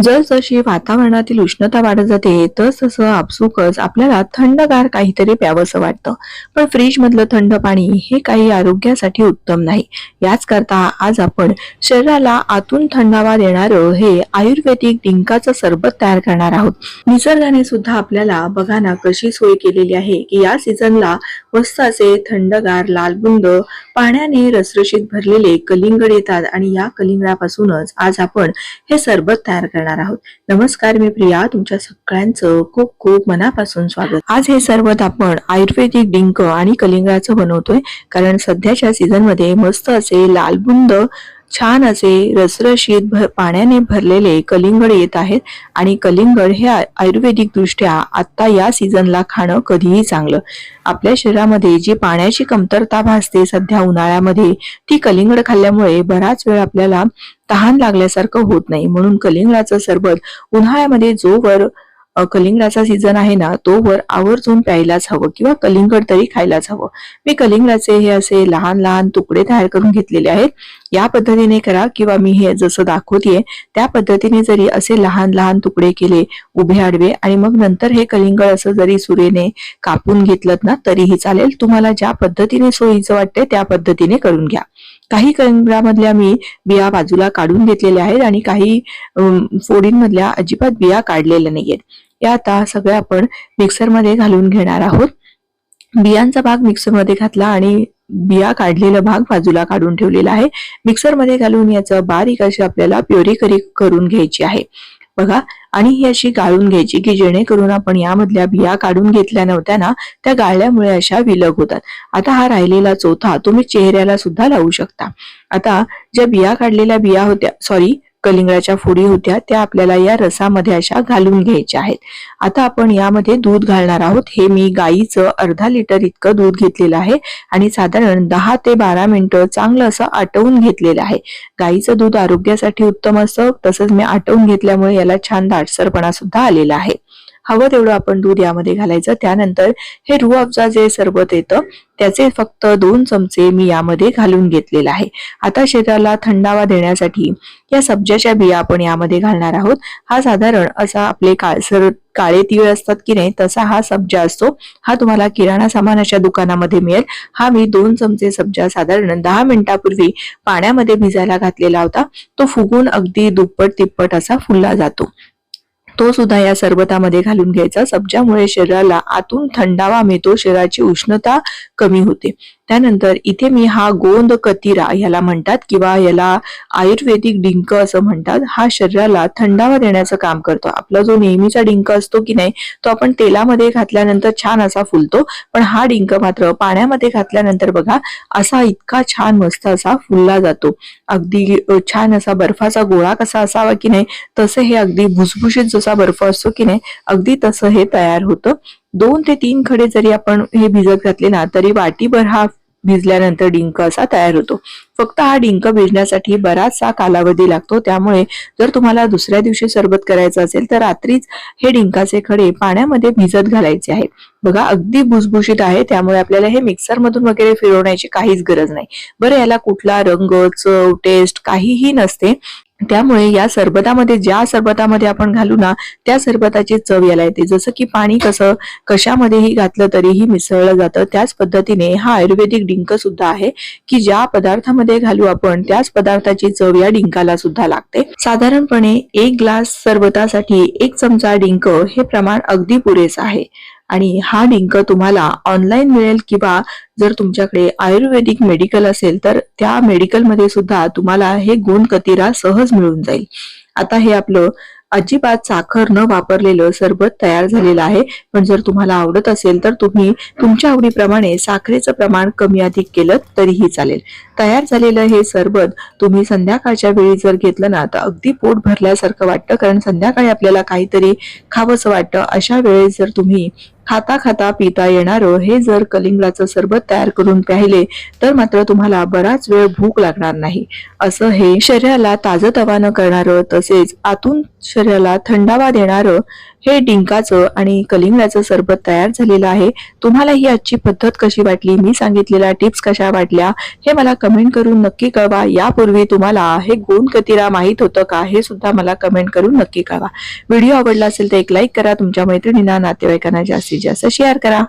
जसजशी वातावरणातील उष्णता वाढत जाते तस तसं आपसुकच आपल्याला थंडगार काहीतरी प्यावंसं वाटतं. पण फ्रीज मधलं थंड पाणी हे काही आरोग्यासाठी उत्तम नाही. याच करता आज आपण शरीराला आतून थंडावा देणारं हे आयुर्वेदिक डिंकाचं सरबत तयार करणार आहोत. निसर्गाने सुद्धा आपल्याला बघा ना कशी सोय केलेली आहे की या सीझनला मस्त असे थंडगार लालबुंद पाण्याने रसरशीत भरलेले कलिंगड येतात आणि या कलिंगडापासूनच आज आपण हे सरबत तयार करणार आहोत. नमस्कार मी प्रिया. तुमच्या सगळ्यांचं खूप खूप मनापासून स्वागत. आज हे सरबत आपण आयुर्वेदिक डिंक आणि कलिंगाचं बनवतोय. कारण सध्याच्या सीझनमध्ये मस्त असे लालबुंद छान असे रसरशीत भर पाण्याने भरलेले कलिंगड येत आहेत. आणि कलिंगड हे आयुर्वेदिक दृष्ट्या आता या सीझनला खाणं कधीही चांगलं. आपल्या शरीरामध्ये जी पाण्याची कमतरता भासते सध्या उन्हाळ्यामध्ये ती कलिंगड खाल्ल्यामुळे बराच वेळ आपल्याला तहान लागल्यासारखं होत नाही. म्हणून कलिंगडाचं सरबत उन्हाळ्यामध्ये जोवर कलिंगडाचा सीझन आहे ना तोवर आवर्जून प्यायलाच हवं किंवा कलिंगड तरी खायलाच हवं. मी कलिंगडाचे हे असे लहान लहान तुकडे तयार करून घेतलेले आहेत. या पद्धतीने करा किंवा मी हे जसं दाखवतेय त्या पद्धतीने जरी असे लहान लहान तुकडे केले उभे आडवे आणि मग नंतर हे कलिंगड असं जरी सुरेने कापून घेतलं ना तरीही चालेल. तुम्हाला ज्या पद्धतीने सोयीचं वाटते त्या पद्धतीने करून घ्या. काही कलिंगडामधल्या मी बिया बाजूला काढून घेतलेल्या आहेत आणि काही फोडींमधल्या अजिबात बिया काढलेल्या नाहीयेत. या आता सगळ्या आपण मिक्सरमध्ये घालून घेणार आहोत. बियांचा भाग मिक्सरमध्ये घातला आणि बिया काढलेला भाग बाजूला काढून ठेवलेला आहे. मिक्सरमध्ये घालून याचं बारीक अशी आपल्याला प्युरी करी करून घ्यायची आहे. बघा आणि ही अशी गाळून घ्यायची की जेणेकरून आपण यामधल्या बिया काढून घेतल्या नव्हत्या ना त्या गाळल्यामुळे अशा विलग होतात. आता हा राहिलेला चौथा तुम्ही चेहऱ्याला सुद्धा लावू शकता. आता ज्या बिया काढलेल्या बिया होत्या सॉरी कलिंगडाच्या फोडी होत्या त्या आपल्याला या रसामध्ये अशा घालून घ्यायच्या आहेत. आता आपण यामध्ये दूध घालणार आहोत. हे मी गाईचं अर्धा लिटर इतकं दूध घेतलेलं आहे आणि साधारण दहा ते बारा मिनिटं चांगलं असं आटवून घेतलेलं आहे. गाईचं दूध आरोग्यासाठी उत्तम असतं तसंच मी आटवून घेतल्यामुळे याला छान दाटसरपणा सुद्धा आलेला आहे. हवं तेवढं आपण दूध यामध्ये घालायचं. त्यानंतर हे रू अफजा जे सरबत येतं त्याचे फक्त दोन चमचे मी यामध्ये घालून घेतलेला आहे. आता शरीराला थंडावा देण्यासाठी या सब्जाच्या बिया आपण यामध्ये घालणार आहोत. हा साधारण असा आपले काळसर काळे तीळ असतात की नाही तसा हा सब्जा असतो. हा तुम्हाला किराणा सामानाच्या दुकानामध्ये मिळेल. हा मी दोन चमचे सब्जा साधारण दहा मिनिटापूर्वी पाण्यामध्ये भिजायला घातलेला होता. तो फुगून अगदी दुप्पट तिप्पट असा फुलला जातो. तो सुद्धा या सरबतामध्ये घालून घ्यायचा. सब्जामुळे शरीराला आतून थंडावा मिळतो. शरीराची उष्णता कमी होते. त्यानंतर इथे मी हा गोंद कतिरा याला म्हणतात किंवा याला आयुर्वेदिक डिंक असं म्हणतात. हा शरीराला थंडावा देण्याचं काम करतो. आपला जो नेहमीचा डिंक असतो की नाही तो आपण तेलामध्ये घातल्यानंतर छान असा फुलतो. पण हा डिंक मात्र पाण्यामध्ये घातल्यानंतर बघा असा इतका छान मस्त असा फुलला जातो. अगदी छान असा बर्फाचा गोळा कसा असावा की नाही तसं हे अगदी भुसभुशीत जसा बर्फ असतो की नाही अगदी तसं हे तयार होतं. दोन ते तीन खडे जरी आपण हे भिजत घातले ना तरी वाटीभर हा भिजल्यानंतर डिंक असा तयार होतो. फक्त हा डिंक भिजण्यासाठी बराचसा कालावधी लागतो. त्यामुळे जर तुम्हाला दुसऱ्या दिवशी सरबत करायचं असेल तर रात्रीच हे डिंकाचे खडे पाण्यामध्ये भिजत घालायचे आहेत. बघा अगदी भुसभुशीत आहे. त्यामुळे आपल्याला हे मिक्सर मधून वगैरे फिरवण्याची काहीच गरज नाही. बरं याला कुठला रंग चव टेस्ट काहीही नसते. त्यामुळे या सरबतामध्ये ज्या सरबतामध्ये आपण घालू ना त्या सरबताची चव याला येते. जसं की पाणी कसं कशामध्येही घातलं तरीही मिसळलं जातं. त्याच पद्धतीने हा आयुर्वेदिक डिंक सुद्धा आहे की ज्या पदार्थामध्ये घालू आपण त्याच पदार्थाची चव या डिंकाला सुद्धा लागते. साधारणपणे एक ग्लास सरबतासाठी एक चमचा डिंक हे प्रमाण अगदी पुरेसं आहे. आणि हा डिंक तुम्हाला ऑनलाईन मिळेल किंवा जर तुमच्याकडे आयुर्वेदिक मेडिकल असेल तर त्या मेडिकलमध्ये सुद्धा तुम्हाला हे गुण कतिरा सहज मिळून जाईल. आता हे आपलं अजिबात साखर न वापरलेलं सरबत तयार झालेलं आहे. पण जर तुम्हाला आवडत असेल तर तुम्ही तुमच्या आवडीप्रमाणे साखरेचं प्रमाण कमी अधिक केलं तरीही चालेल. तयार झालेलं हे सरबत तुम्ही संध्याकाळच्या वेळी जर घेतलं ना तर अगदी पोट भरल्यासारखं वाटतं. कारण संध्याकाळी आपल्याला काहीतरी खावंसं वाटतं. अशा वेळेस जर तुम्ही खाता खाता पिता येणारं हे जर कलिंगडाचं सरबत तयार करून प्याहिले तर मात्र तुम्हाला बराच वेळ भूक लागणार नाही. असं हे शरीराला ताजतवानं करणारं तसेच आतून शरीराला थंडावा देणारं हे डिंकाचं आणि कलिंगडाचं सरबत तयार झालेलं आहे. तुम्हाला ही आजची पद्धत कशी वाटली? मी सांगितलेल्या टिप्स कशा वाटल्या? हे मला कमेंट करून नक्की कळवा. यापूर्वी तुम्हाला हे गोंद कतिरा माहीत होतं का? हे सुद्धा मला कमेंट करून नक्की कळवा. व्हिडिओ आवडला असेल तर एक लाईक करा. तुमच्या मैत्रिणींना नातेवाईकांना जास्तीत जास्त शेअर करा.